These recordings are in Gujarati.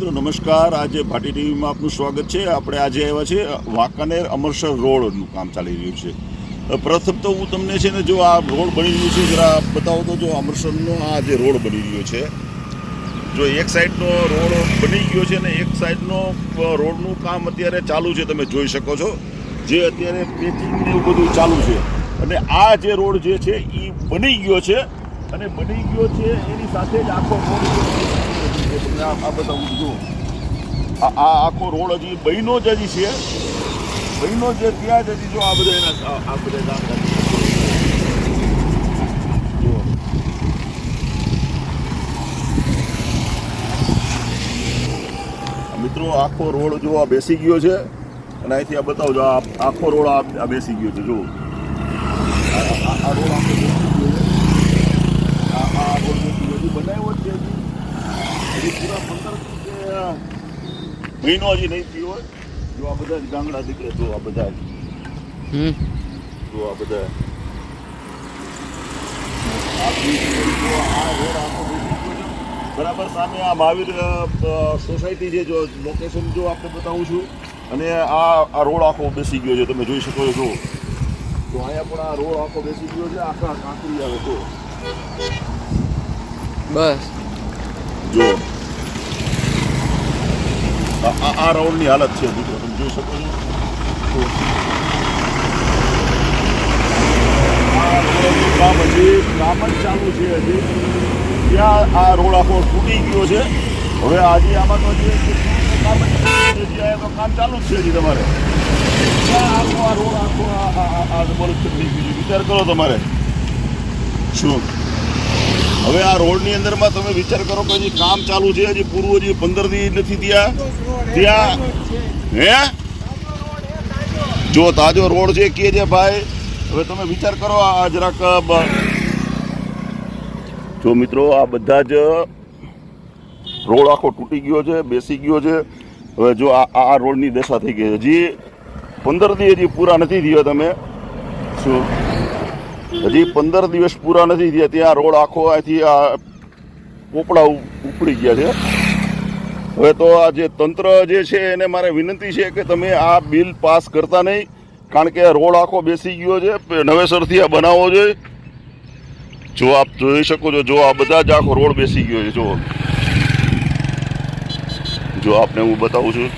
મિત્રો, નમસ્કાર. આજે ભાટી ટીવીમાં આપનું સ્વાગત છે. આપણે આજે આવ્યા છે વાંકાનેર અમરસર રોડનું કામ ચાલી રહ્યું છે. પ્રથમ તો હું તમને છે ને, જો આ રોડ બની રહ્યું છે, જરા બતાવો તો જો અમરસરનો આ જે રોડ બની રહ્યો છે. જો એક સાઈડનો રોડ બની ગયો છે ને, એક સાઈડનો રોડનું કામ અત્યારે ચાલુ છે, તમે જોઈ શકો છો. જે અત્યારે પેચિંગ એવું બધું ચાલુ છે. અને આ જે રોડ જે છે એ બની ગયો છે. અને બની ગયો છે એની સાથે જ આખો રોડ તમને આ બતાવું જો આ આખો રોડ હજી બહેનો જ હજી છે. બહેનો જે ત્યાં જ હજી જો આ બધા એના આ- બધા. આ મિત્રો, આખો રોડ જો આ બેસી ગયો છે, અને અહીંથી આ બતાવજો આખો રોડ આ બેસી ગયો છે જો આ રોડ આખો બેસી ગયો છે આ આ રોડ બેસી ગયો હજી બનાવ્યો જ છે હજી હજી પૂરા પંદર કે મહિનો હજી નહીં થયો હોય. જો આ બધા ગાંગડા દીકરે જો આ બધા જ. આ બધા. બરાબર સામે આ મહાવીર સોસાયટી છે જો લોકેશન જો આપણે બતાવું છું અને આ આ રોડ આખો બેસી ગયો છે. તમે જોઈ શકો છો જો. તો અહીંયા પણ આ રોડ આખો બેસી ગયો છે આખા કાંકરી આવે તો. બસ. જો. આ- રોડની હાલત છે મિત્રો, તમે જોઈ શકો છો. કામ હજી કામ ચાલુ છે હજી. ત્યાં આ રોડ આખો તૂટી ગયો છે. હવે આજે આમાં તો કામ ચાલુ જ છે હજી તમારે. આખો આ રોડ, આખો આ- થઈ વિચાર કરો તમારે. શું? હવે આ રોડની અંદરમાં તમે વિચાર કરો કે હજી કામ ચાલુ છે, હજી પૂરું હજી પંદર દી નથી ત્યાં ત્યાં હે? જો તાજો રોડ છે, કે છે ભાઈ? હવે તમે વિચાર કરો આ જરાક જો મિત્રો, આ બધા જ રોડ આખો તૂટી ગયો છે, બેસી ગયો છે. હવે જો આ આ રોડની દશા થઈ ગઈ હજી પંદર દી હજી પૂરા નથી થયો તમે. શું? હજી પંદર દિવસ પૂરા નથી થયા. ત્યાં રોડ આખો અહીંથી આ પોપડા ઉપડી ગયા છે. હવે તો આ જે તંત્ર જે છે એને મારે વિનંતી છે કે તમે આ બિલ પાસ કરતા નહીં, કારણ કે રોડ આખો બેસી ગયો છે. નવેસરથી આ બનાવવો જોઈએ જો આપ જોઈ શકો છો, જો આ બધા જ આખો રોડ બેસી ગયો છે, જો. જો આપને હું બતાવું છું.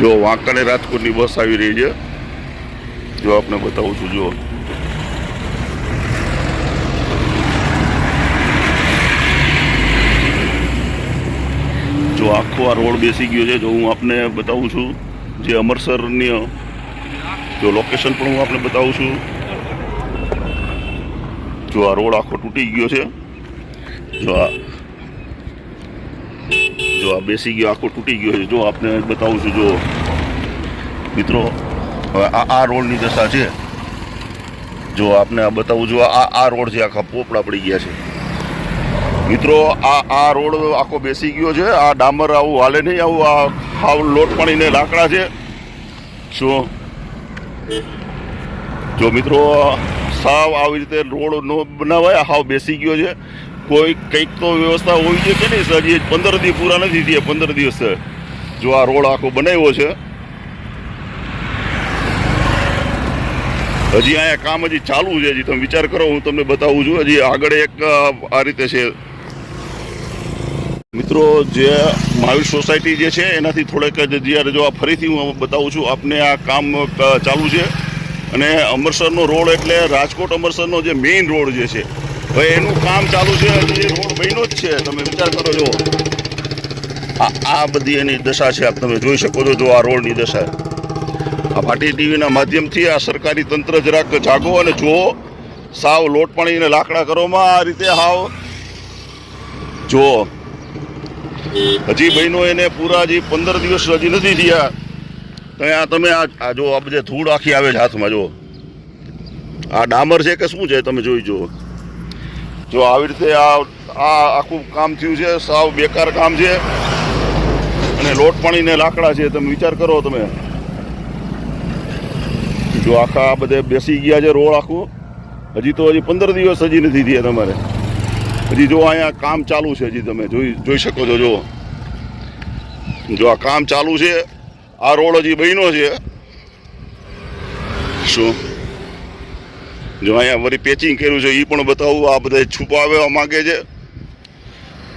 જો વાંકાને રાજકોટની બસ આવી રહી છે. જો આપને બતાવું છું જો જો આખો આ રોડ બેસી ગયો છે, જો હું આપને બતાવું છું, જે અમરસરની, જો લોકેશન પણ હું આપને બતાવું છું. જો આ રોડ આખો તૂટી ગયો છે, જો આ જો આ બેસી ગયો, આખો તૂટી ગયો છે, જો આપને બતાવું છું જો મિત્રો આ આ રોડની દશા છે. જો આપને આ બતાવું, જો આ આ રોડ છે આખા પોપડા પડી ગયા છે. મિત્રો, આ આ રોડ આખો બેસી ગયો છે. આ ડામર આવું હાલે નહીં, આવું આ હાવ લોટ પાણીને લાકડા છે. શું જો મિત્રો, સાવ આવી રીતે રોડ નો બનાવાય હાવ બેસી ગયો છે. કોઈ કંઈક તો વ્યવસ્થા હોવી જોઈએ કે નહીં, સર? એ પંદર દિવસ પૂરા નથી થયા, પંદર દિવસ જો આ રોડ આખો બનાવ્યો છે હજી અહીંયા કામ હજી ચાલુ છે, હજી તમે વિચાર કરો, હું તમને બતાવું છું. હજી આગળ એક આ રીતે છે. મિત્રો, જે મહાવીર સોસાયટી જે છે, એનાથી થોડેક જ્યારે જો આ ફરીથી હું બતાવું છું. આપને આ કામ ચાલુ છે. અને અમરસરનો રોડ એટલે રાજકોટ અમરસરનો જે મેઇન રોડ જે છે, હવે એનું કામ ચાલુ છે. હજી રોડ બન્યો જ છે. તમે વિચાર કરો જો આ બધી એની દશા છે, આપ તમે જોઈ શકો છો, જો આ રોડની દશા. આ ભાટી ટીવીના માધ્યમથી આ સરકારી તંત્ર જરાક જાગો અને જુઓ. સાવ લોટ પાણીને લાકડા કરોમાં આ રીતે હાવ. જુઓ. હજી બહેનો એને પૂરા હજી પંદર દિવસ હજી નથી થયા. ત્યાં તમે આ જો આ બધે ધૂળ આખી આવે છે હાથમાં જો આ ડામર છે કે શું છે તમે જોઈ જુઓ. જો આવી રીતે આ આ આખું કામ થયું છે, સાવ બેકાર કામ છે. અને લોટ પાણીને લાકડા છે, તમે વિચાર કરો તમે. જો આખા બધે બેસી ગયા છે રોડ આખું, હજી તો હજી પંદર દિવસ હજી નથી થયા તમારે. હજી જો અહીંયા કામ ચાલુ છે હજી તમે જોઈ જોઈ શકો છો જો જો આ કામ ચાલુ છે, આ રોડ હજી બન્યો છે. શું? જો અહીંયા વરી પેચિંગ કર્યું છે એ પણ બતાવું, આ બધા છુપાવવા માગે છે.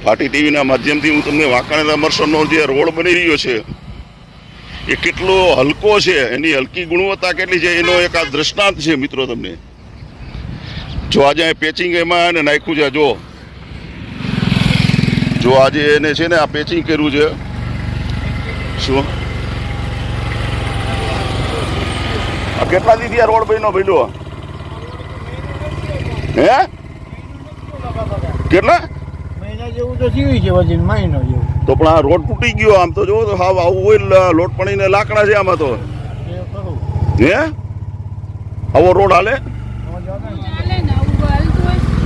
પાટી ટીવીના માધ્યમથી હું તમને વાંકાનેર અમરસરનો જે રોડ બની રહ્યો છે. એ કેટલો હલકો છે, એની હલકી ગુણવત્તા કેટલી છે, એનો એક આ દ્રષ્ટાંત છે મિત્રો તમને. જો આજે અહીં પેચિંગ એમાં એને નાખ્યું છે, જો. જો આજે એને છે ને આ પેચિંગ કર્યું છે. શું? આ કેટલા દીધી આ રોડ બન્યો ભઈલો હે? કેટલા? મહિના જેવું તો જીવી છે વજન મહિનો જેવું. તો પણ આ રોડ તૂટી ગયો આમ તો જો તો હાવ આવું હોય લોટ પડીને લાકડા છે આમાં તો. હે? આવો રોડ હાલે?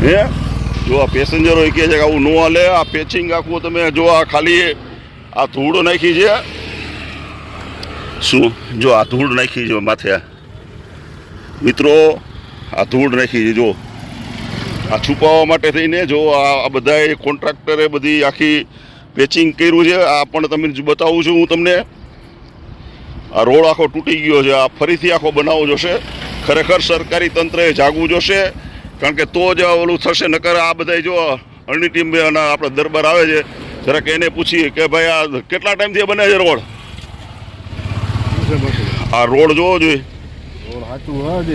હે? જો આ પેસેન્જરો કહે છે કે આવું ન હાલે આ પેચિંગ આખું તમે જો આ ખાલી આ ધૂળ નાખી છે. શું? જો આ ધૂળ નાખી છે માથે આ. મિત્રો આ ધૂળ નાખી છે જો. આ છુપાવવા માટે થઈને જો આ બધાએ કોન્ટ્રાક્ટરે બધી આખી પેચિંગ કર્યું છે. આ પણ તમે બતાવું છું હું તમને. આ રોડ આખો તૂટી ગયો છે. આ ફરીથી આખો બનાવવો જોશે. ખરેખર સરકારી તંત્રએ જાગવું જોશે. કારણ કે તો જ ઓલું થશે. નકર આ બધા જો અરણી ટીમ આપણા દરબાર આવે છે. જરાક એને પૂછીએ કે ભાઈ આ કેટલા ટાઈમથી બને છે રોડ? આ રોડ જોવો જોઈએ.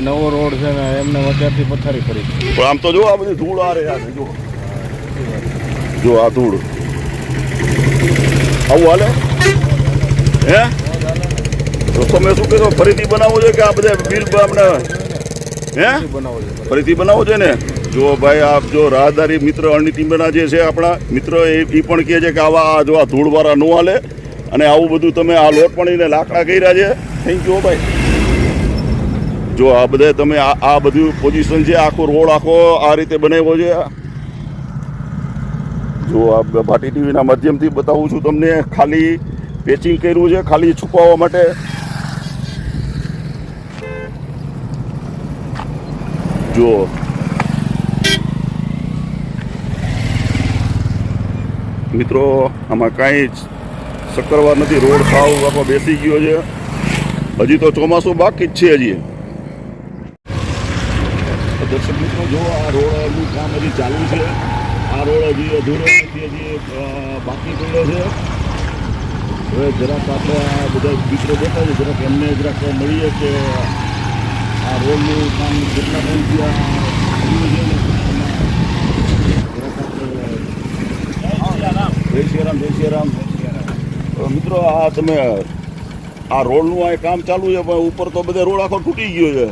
નવો રોડ છે ને એમને અત્યારથી પથારી કરી પણ આમ તો જો આ બધી ધૂળ આ રહી જો આ ધૂળ. આવું હાલે? હે? તો તમે શું કહેશો? ફરીથી બનાવવો છે કે આ બધા બિલ આપણે હે? ફરીથી બનાવવો છે ને? જો ભાઈ આપ જો રાહદારી મિત્ર અણી ટીમના જે છે આપણા મિત્ર એ પણ કહે છે કે આવા આ જો આ ધૂળવાળા ન હાલે. અને આવું બધું તમે આ લોટ પણીને લાકડા કર્યા છે. થેન્ક યુ ભાઈ. જો આ બધા તમે આ આ બધું પોઝિશન છે આખો રોડ આખો આ રીતે બનાવ્યો છે? જો આ ભાટી ટીવીના માધ્યમથી બતાવું છું તમને, ખાલી પેચિંગ કર્યું છે, ખાલી છુપાવવા માટે. જો. મિત્રો, આમાં કાંઈ જ શક્કરવાર નથી, રોડ ખાવ આખો બેસી ગયો છે. હજી તો ચોમાસું બાકી જ છે હજી. દર્શક મિત્રો, જો આ રોડનું કામ હજી ચાલુ છે આ રોડ હજી અધૂરો નથી હજી બાકી પડ્યો છે. હવે જરાક આપણે આ બધા મિત્રો બેઠા છે જરાક એમને જરાક મળીએ કે આ રોડનું કામ કેટલા ટાઈમથી આ જય શ્રી રામ જય શ્રી રામ. મિત્રો આ તમે આ રોડનું આ કામ ચાલુ છે પણ ઉપર તો બધે રોડ આખો તૂટી ગયો છે.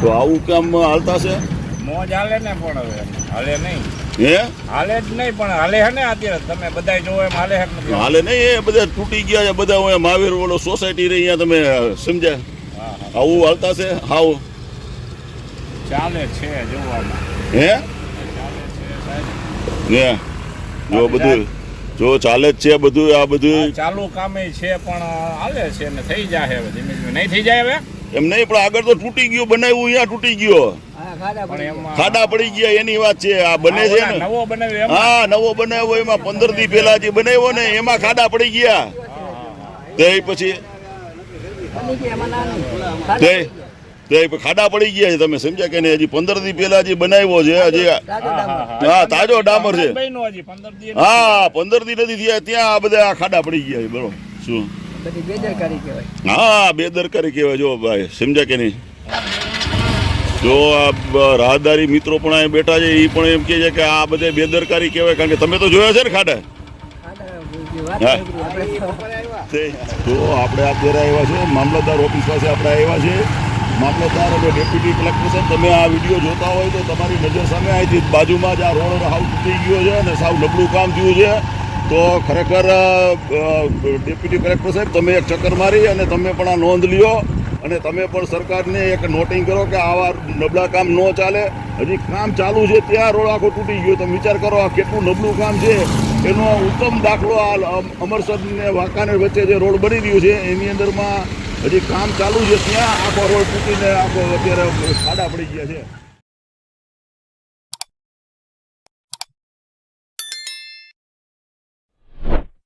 તો આવું કામ હાલતા છે? મોજ હાલે ને પણ હવે. હાલે નહીં. હે? હાલે જ નહીં પણ હાલે હે ને અત્યારે? તમે બધા જોવો એમ હાલે હે હાલે નહીં એ બધા તૂટી ગયા છે બધા હું મહાવીર ઓલો સોસાયટી રહી અહીંયા તમે સમજ્યા? હા, હા. આવું હાલતા છે? હાવ. ચાલે છે જોવામાં. હે? ચાલે છે સાહેબ. ને જો બધું જો ચાલે જ છે બધું આ બધું. ચાલુ કામે છે પણ હાલે છે ને થઈ જાય હવે ધીમે ધીમે. નહીં થઈ જાય હવે? એમ નહીં પણ આગળ તો તૂટી ગયું બનાવ્યું અહીંયા તૂટી ગયો. ખાડા પડી ગયા. એની વાત છે આ બને છે ને. નવો બનાવ્યો હા નવો બનાવ્યો એમાં પંદર દી પહેલા જે બનાવ્યો ને એમાં ખાડા પડી ગયા. તે પછી તે તે ખાડા પડી ગયા છે તમે સમજ્યા કે નહીં? હજી પંદર દી પહેલા જે બનાવ્યો છે હજી હા તાજો ડામર છે. હા પંદર દી નથી થયા ત્યાં આ બધા આ ખાડા પડી ગયા છે બરોબર શું? હા બેદરકારી કહેવાય જો ભાઈ સમજ્યા કે નહીં? જો આ રાહદારી મિત્રો પણ અહીંયા બેઠા છે એ પણ એમ કહે છે કે આ બધે બેદરકારી કહેવાય, કારણ કે તમે તો જોયા છે ને ખાડા? તે આપણે અત્યારે આવ્યા છે, મામલતદાર ઓફિસ પાસે આપણે આવ્યા છે. મામલતદાર અને ડેપ્યુટી કલેક્ટર સાહેબ, તમે આ વીડિયો જોતા હોય તો તમારી નજર સામે આવી બાજુમાં જ આ રોડ હાવ તૂટી ગયો છે અને સાવ નબળું કામ થયું છે. તો ખરેખર ડેપ્યુટી કલેક્ટર સાહેબ, તમે એક ચક્કર મારી અને તમે પણ આ નોંધ લ્યો. અને તમે પણ સરકારને એક નોટિંગ કરો કે આવા નબળા કામ ન ચાલે. હજી કામ ચાલુ છે ત્યાં રોડ આખો તૂટી ગયો. તમે વિચાર કરો આ કેટલું નબળું કામ છે. એનો ઉત્તમ દાખલો આ અમ- અમરસર ને વાંકાનેર વચ્ચે જે રોડ બની રહ્યું છે, એની અંદરમાં હજી કામ ચાલુ છે ત્યાં આખો રોડ તૂટીને આખો અત્યારે ખાડા પડી ગયા છે.